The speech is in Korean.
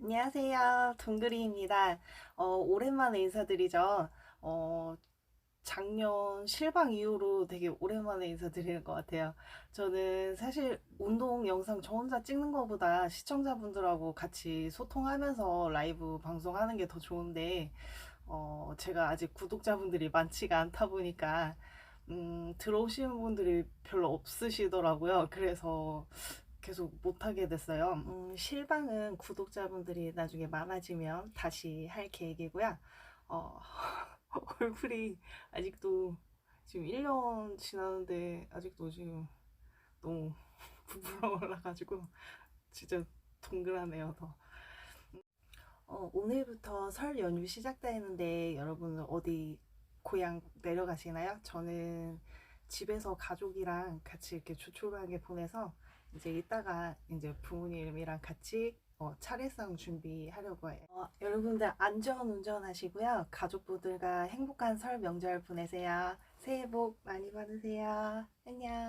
안녕하세요. 동그리입니다. 어, 오랜만에 인사드리죠. 어, 작년 실방 이후로 되게 오랜만에 인사드리는 것 같아요. 저는 사실 운동 영상 저 혼자 찍는 것보다 시청자분들하고 같이 소통하면서 라이브 방송하는 게 더 좋은데, 어, 제가 아직 구독자분들이 많지가 않다 보니까, 음, 들어오시는 분들이 별로 없으시더라고요. 그래서 계속 못하게 됐어요. 음, 실방은 구독자분들이 나중에 많아지면 다시 할 계획이고요. 어, 얼굴이 아직도 지금 1년 지났는데 아직도 지금 너무 부풀어 올라가지고 진짜 동그라네요, 더. 어, 오늘부터 설 연휴 시작되는데 여러분은 어디 고향 내려가시나요? 저는 집에서 가족이랑 같이 이렇게 조촐하게 보내서 이제 이따가 이제 부모님이랑 같이 어, 차례상 준비하려고 해요. 어, 여러분들 안전 운전하시고요. 가족분들과 행복한 설 명절 보내세요. 새해 복 많이 받으세요. 안녕.